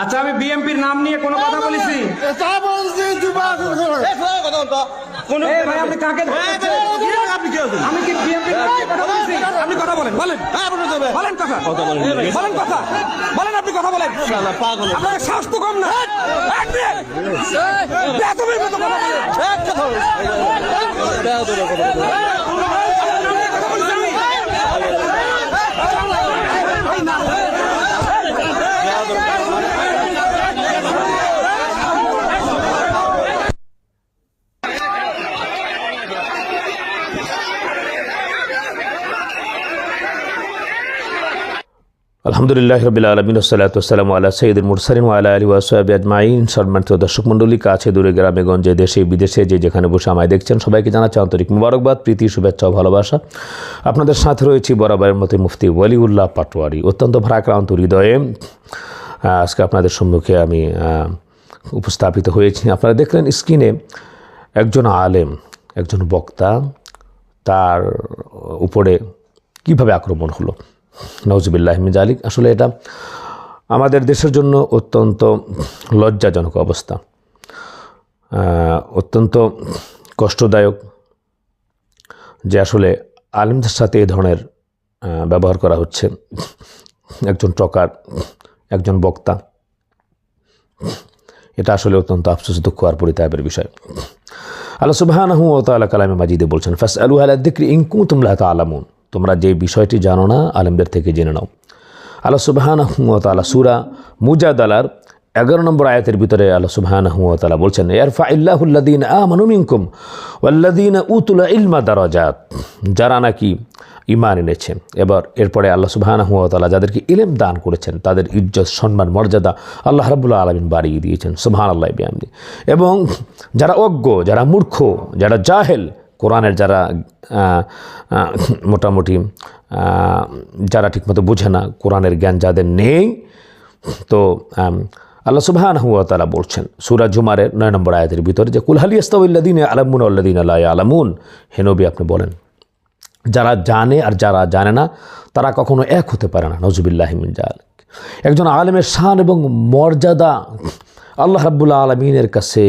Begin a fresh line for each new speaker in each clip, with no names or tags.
আচ্ছা আমি বিএমপির নাম নিয়ে কোনো কথা বলেছি?
তা বলছি যুবা
এই ভাই আপনি কাকে
আপনি কি আছেন
আমি কি বিএমপির কথা বলেছি। আপনি কথা বলেন। বলেন। বলেন কথা। বলেন। কথা। বলেন আপনি কথা বলেন। আপনার সাহস তো কম না। মতো কথা বলেন।
আলহামদুলিল্লাহ রবিল আলমিন সালাতাম আল্লাহ সঈদুল মুরসালিম আল্লাহ আলী ওয়াসাব আজমাইন। সম্মানিত দর্শক মণ্ডলী, কাছে দূরে গ্রামে, গঞ্জে, দেশে, বিদেশে যে যেখানে বসে আমায় দেখছেন, সবাইকে জানাচ্ছি আন্তরিক মুবারকবাদ, প্রীতি, শুভেচ্ছা ভালোবাসা। আপনাদের সাথে রয়েছি বরাবরের মতো মুফতি ওয়ালিউল্লাহ পাটোয়ারি। অত্যন্ত ভারাক্রান্ত হৃদয়ে আজকে আপনাদের সম্মুখে আমি উপস্থাপিত হয়েছি। আপনারা দেখলেন স্ক্রিনে একজন আলেম, একজন বক্তা, তার উপরে কীভাবে আক্রমণ হলো? নওজবিল্লাহ জালিক আসলে এটা আমাদের দেশের জন্য অত্যন্ত লজ্জাজনক অবস্থা। অত্যন্ত কষ্টদায়ক যে আসলে আলেমদের সাথে এই ধরনের ব্যবহার করা হচ্ছে। একজন টকার একজন বক্তা। এটা আসলে অত্যন্ত আফসোস দুঃখ আর পরিতাপের বিষয়। আল্লাহ তালা কালামে মাজিদে বলছেন ফাস আলু আলা দিক্রি ইনকু তুমলা আলামুন তোমরা যে বিষয়টি জানো না, আলেমদের থেকে জেনে নাও। আল্লাহ সুবাহানহু ও তালা সুরা মুজাদালার এগারো নম্বর আয়াতের ভিতরে আল্লাহ সুবাহানহু ও তালা বলছেন ইয়ারফা ইল্লাহুল্লাদিন আ মানুমিনকুম ওয়াল্লাদিন উতুলা ইলমা দারাজাত। যারা নাকি ইমান এনেছে, এবার এরপরে আল্লাহ সুবাহানা হুয়া তালা যাদেরকে ইলেম দান করেছেন, তাদের ইজ্জত, সম্মান, মর্যাদা আল্লাহ রাবুল্লাহ আলমিন বাড়িয়ে দিয়েছেন সুবাহান আল্লাহ বিয়ামদি এবং যারা অজ্ঞ, যারা মূর্খ, যারা জাহেল কোরআনের যারা মোটামুটি যারা ঠিকমতো বোঝে না কোরআনের জ্ঞান যাদের নেই, তো আল্লাহ সুবহান হুয়া তালা বলছেন, সুরা জুমারের নয় নম্বর আয়াতের ভিতরে যে কুলহালি আস্তাউল্লাদিন আলামুন আল্লাদিন আল্লাহ আলামুন হেনবি আপনি বলেন, যারা জানে আর যারা জানে না, তারা কখনো এক হতে পারে না। নজুবিল্লাহিমিন জাল একজন আলেমের শান এবং মর্যাদা আল্লাহ রাব্বুল্লাহ আলমিনের কাছে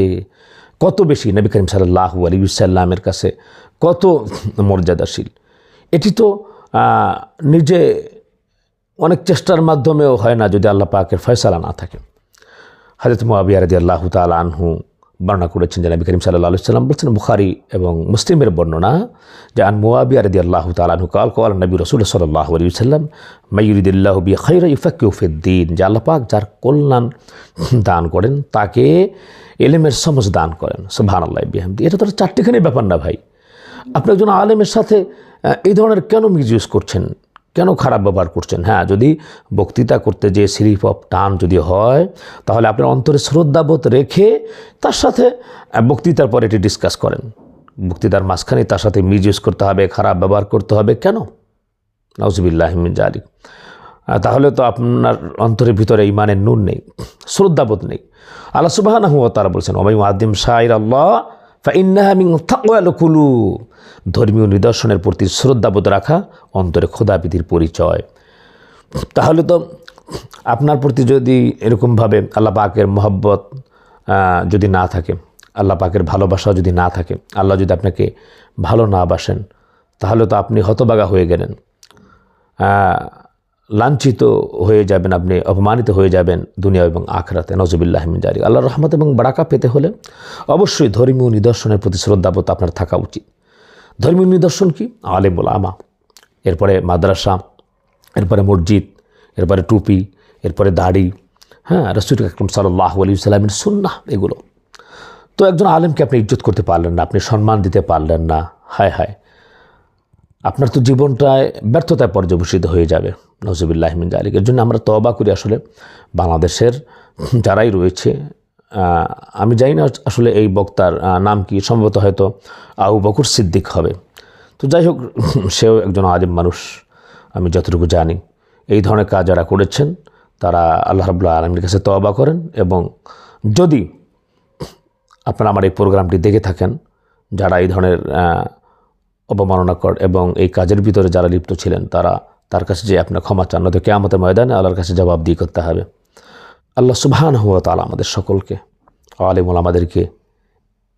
কত বেশি নবী করিম সাল্লাহ আলী সাল্লামের কাছে কত মর্যাদাশীল? এটি তো নিজে অনেক চেষ্টার মাধ্যমেও হয় না যদি আল্লাহ পাকের ফয়সালা না থাকে। হাজরত মুয়াবিয়া রাদি আল্লাহ তাল আনহু বর্ণনা করেছেন যে নবী করিম সাল্লাহ সাল্লাম বলছেন, বুখারি এবং মুসলিমের বর্ণনা যে, আন মুয়াবিয়া রাদি আল্লাহ তাল কাল কাল নবী রসুল সাল্লাহ আলী সাল্লাম মাইয়ুরিদুল্লাহ বি খৈর ইফাকিউফিদ্দিন যে আল্লাহ পাক যার কল্যাণ দান করেন, তাকে এলেমের সমজ দান করেন। সুবহান আল্লাহ বিহামদি। এটা তো চারটিখানি ব্যাপার না ভাই। আপনি একজন আলেমের সাথে এই ধরনের কেন মিসইউজ করছেন? কেন খারাপ ব্যবহার করছেন? হ্যাঁ যদি বক্তৃতা করতে যে স্লিপ অফ টান যদি হয় তাহলে আপনার অন্তরে শ্রদ্ধাবোধ রেখে তার সাথে বক্তৃতার পরে এটি ডিসকাস করেন। বক্তৃতার মাঝখানে তার সাথে মিসইউজ করতে হবে খারাপ ব্যবহার করতে হবে কেন? নাউজবিল্লাহমিন আহ, তাহলে তো আপনার অন্তরের ভিতরে ইমানের নুন নেই শ্রদ্ধাবোধ নেই। আল্লাহ সুবাহ তারা বলছেন ওমাই আদিম শাহির আল্লাহ ফাইন্নাহামিং কুলু ধর্মীয় নিদর্শনের প্রতি শ্রদ্ধাবোধ রাখা অন্তরে খোদাবিধির পরিচয়। তাহলে তো আপনার প্রতি যদি এরকমভাবে আল্লাহ পাকের মহব্বত যদি না থাকে, আল্লাহ পাকের ভালোবাসা যদি না থাকে, আল্লাহ যদি আপনাকে ভালো না বাসেন, তাহলে তো আপনি হতবাগা হয়ে গেলেন। লাঞ্ছিত হয়ে যাবেন, আপনি অপমানিত হয়ে যাবেন দুনিয়া এবং আখরাতে। নজবিল্লাহমিন জারি আল্লাহ রহমত এবং বারাকা পেতে হলে অবশ্যই ধর্মীয় নিদর্শনের প্রতি শ্রদ্ধাবোধ আপনার থাকা উচিত। ধর্মীয় নিদর্শন কি? আলেমুল আমা। এরপরে মাদ্রাসা, এরপরে মসজিদ, এরপরে টুপি, এরপরে দাড়ি হ্যাঁ রসুল আকরম সাল্লাহ আলী সাল্লামের সুন্না এগুলো। তো একজন আলেমকে আপনি ইজ্জত করতে পারলেন না, আপনি সম্মান দিতে পারলেন না। হায় হায়। আপনার তো জীবনটায় ব্যর্থতায় পর্যবেসিত হয়ে যাবে। নজরুল্লাহমিন জালিক এর জন্য আমরা তবা করি আসলে বাংলাদেশের যারাই রয়েছে আমি জানি না আসলে এই বক্তার নাম কি, সম্ভবত হয়তো আবু বকুর সিদ্দিক হবে। তো যাই হোক, সেও একজন আদিম মানুষ, আমি যতটুকু জানি। এই ধরনের কাজ যারা করেছেন, তারা আল্লাহ রাবুল্লাহ আলমীর কাছে তবা করেন এবং যদি আপনারা আমার এই প্রোগ্রামটি দেখে থাকেন, যারা এই ধরনের অবমাননাকর এবং এই কাজের ভিতরে যারা লিপ্ত ছিলেন, তারা তার কাছে যে আপনার ক্ষমা চান, নয়তো কেয়ামতের ময়দানে আল্লাহর কাছে জবাব দিয়ে করতে হবে। আল্লাহ সুবহান হুয়া তালা আমাদের সকলকে আলিমুল আমাদেরকে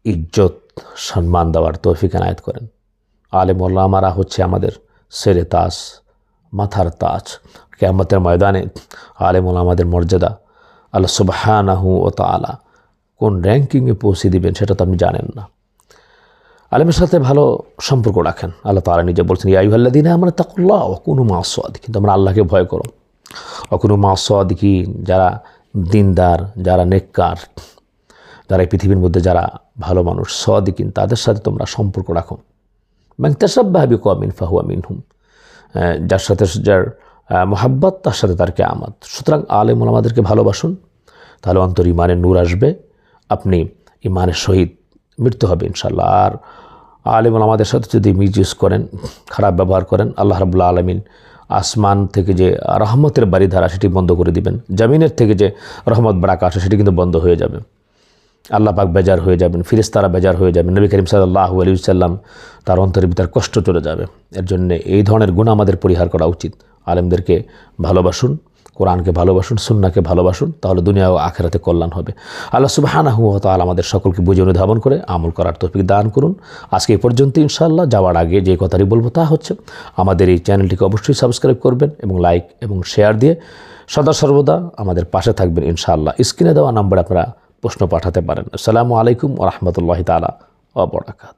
ইজ্জত, সম্মান দেওয়ার তৌফিক এনায়ত করেন। আলিম আমারা হচ্ছে আমাদের সেরে তাস, মাথার তাজ। কেয়ামতের ময়দানে আলিমুল আমাদের মর্যাদা আল্লাহ সুবহানাহু ও তালা কোন র্যাঙ্কিংয়ে পৌঁছে দিবেন, সেটা তো আপনি জানেন না। আলেমের সাথে ভালো সম্পর্ক রাখেন। আল্লাহ তালা নিজে বলছেন ইয়াইহাল্লা দিনে আমরা তাকুল্লাহ অকুনু মাসদি কিন্তু আমরা আল্লাহকে ভয় করো। অকুনু মাসদি যারা দিনদার, যারা নেককার, যারা এই পৃথিবীর মধ্যে যারা ভালো মানুষ, সদিকিন, তাদের সাথে তোমরা সম্পর্ক রাখো। ম্যাংতাসাব্বাহাবি কমিন ফাহুয়া মিনহুম। যার সাথে, যার মোহাব্বত, তার সাথে তার কে আমাদ সুতরাং আলেম আমাদেরকে ভালোবাসুন। তাহলে অন্তর ইমানের নূর আসবে। আপনি ইমানের সহিত মৃত্যু হবে ইনশাল্লাহ আর আলেম আমাদের সাথে যদি মিস ইউজ করেন, খারাপ ব্যবহার করেন, আল্লাহ রাবুল্লাহ আলমিন আসমান থেকে যে রহমতের বাড়িধারা সেটি বন্ধ করে দিবেন। জমিনের থেকে যে রহমত বারাকা আসে সেটি কিন্তু বন্ধ হয়ে যাবে। আল্লাহ পাক বেজার হয়ে যাবেন, ফিরিস্তারা বেজার হয়ে যাবেন। নবী করিম সাল্লাহ আলী সাল্লাম তার অন্তরের ভিতর কষ্ট চলে যাবে। এর জন্য এই ধরনের গুণ আমাদের পরিহার করা উচিত। আলেমদেরকে ভালোবাসুন কোরআনকে ভালোবাসুন সুন্নাকে ভালোবাসুন, তাহলে দুনিয়া ও আখেরাতে কল্যাণ হবে। আল্লাহ সুবাহানাহু তাল আমাদের সকলকে বুঝে অনুধাবন করে আমল করার তৌফিক দান করুন। আজকে এই পর্যন্ত ইনশাআল্লাহ, যাওয়ার আগে যে কথাটি বলব তা হচ্ছে, আমাদের এই চ্যানেলটিকে অবশ্যই সাবস্ক্রাইব করবেন এবং লাইক এবং শেয়ার দিয়ে সদা সর্বদা আমাদের পাশে থাকবেন ইনশাআল্লাহ। স্ক্রিনে দেওয়া নাম্বারে আপনারা প্রশ্ন পাঠাতে পারেন। আসসালামু আলাইকুম রহমতুল্লাহ তালা অবরাকাত